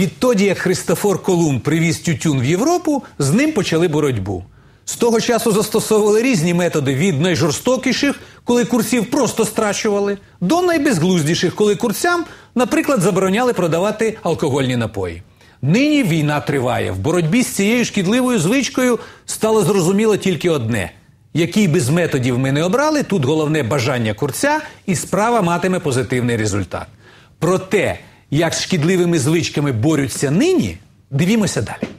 Відтоді, як Христофор Колумб привіз тютюн в Європу, з ним почали боротьбу. З того часу застосовували різні методи від найжорстокіших, коли курців просто страчували, до найбезглуздіших, коли курцям, наприклад, забороняли продавати алкогольні напої. Нині війна триває. В боротьбі з цією шкідливою звичкою стало зрозуміло тільки одне: який би з методів ми не обрали, тут головне бажання курця, і справа матиме позитивний результат. Про те, як з шкідливими звичками борються нині, дивімося далі.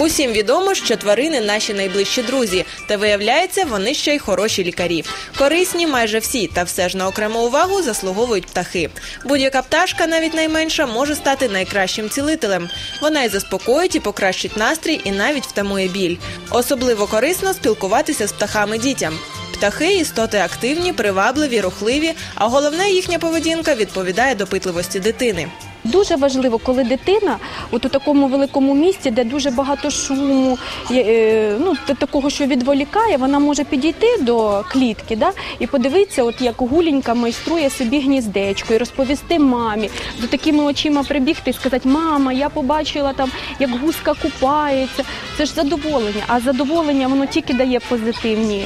Усім відомо, що тварини наші найближчі друзі, та виявляється, вони ще й хороші лікарі. Корисні майже всі, та все ж на окрему увагу заслуговують птахи. Будь-яка пташка, навіть найменша, може стати найкращим цілителем. Вона й заспокоїть, і покращить настрій, і навіть втамує біль. Особливо корисно спілкуватися з птахами дітям. Птахи істоти активні, привабливі, рухливі, а головне їхня поведінка відповідає допитливості дитини. Дуже важливо, коли дитина от у такому великому місці, де дуже багато шуму, е, ну такого, що відволікає, вона може підійти до клітки, да, і подивитися, от як гуленька майструє собі гніздечко, і розповісти мамі, до такими очима прибігти і сказати, мама, я побачила там, як гуска купається. Це ж задоволення. А задоволення воно тільки дає позитивні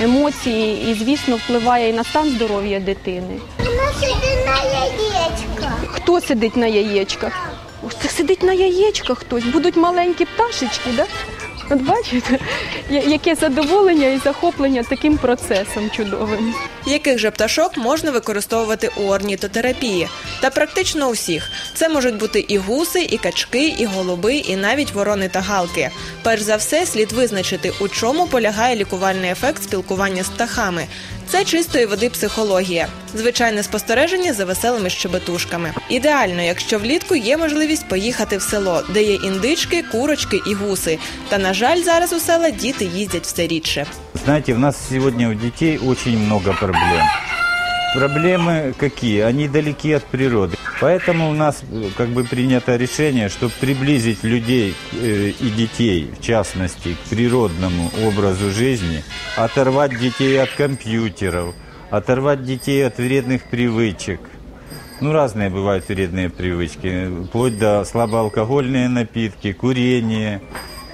емоції і, звісно, впливає і на стан здоров'я дитини. Вона сидить на яєчках. Хто сидить на яєчках? Ось це сидить на яєчках хтось. Будуть маленькі пташечки, да? От бачите, яке задоволення і захоплення таким процесом чудовим. Яких же пташок можна використовувати у орнітотерапії? Та практично усіх. Це можуть бути і гуси, і качки, і голуби, і навіть ворони та галки. Перш за все, слід визначити, у чому полягає лікувальний ефект спілкування з птахами. Це чистої води психологія, звичайне спостереження за веселими щебетушками. Ідеально, якщо влітку є можливість поїхати в село, де є індички, курочки і гуси. Та на жаль, зараз у села діти їздять все рідше. Знаєте, в нас сьогодні у дітей дуже много проблем. Проблемы какие? Они далеки от природы. Поэтому у нас э, как бы принято решение, чтобы приблизить людей э, и детей, в частности, к природному образу жизни, оторвать детей от компьютеров, оторвать детей от вредных привычек. Ну, разные бывают вредные привычки, вплоть до слабоалкогольные напитки, курение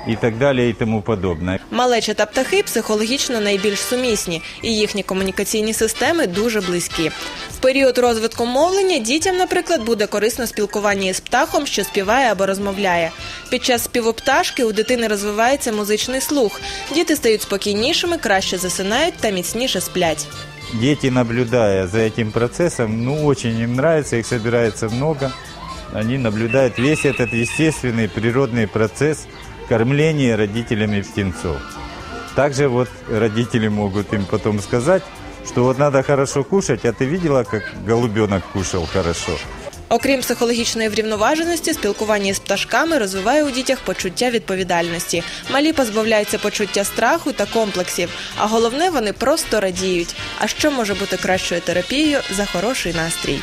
и так далее и тому подобное. Малеча та птахи психологічно найбільш сумісні, і їхні комунікаційні системи дуже близькі. В період розвитку мовлення дітям, наприклад, буде корисно спілкування із птахом, що співає або розмовляє. Під час співу пташки у дитини розвивається музичний слух. Діти стають спокійнішими, краще засинають та міцніше сплять. Дети, наблюдая за этим процессом, ну, очень им нравится, их собирается много. Они наблюдают весь этот естественный природный процесс кормления родителями птенцов. Также вот родители могут им потом сказать, что вот надо хорошо кушать, а ты видела, как голубенок кушал хорошо? Окрім психологічної врівноваженості, спілкування з пташками розвиває у дітях почуття відповідальності. Малі позбавляються почуття страху та комплексів. А головне, вони просто радіють. А що може бути кращою терапією за хороший настрій?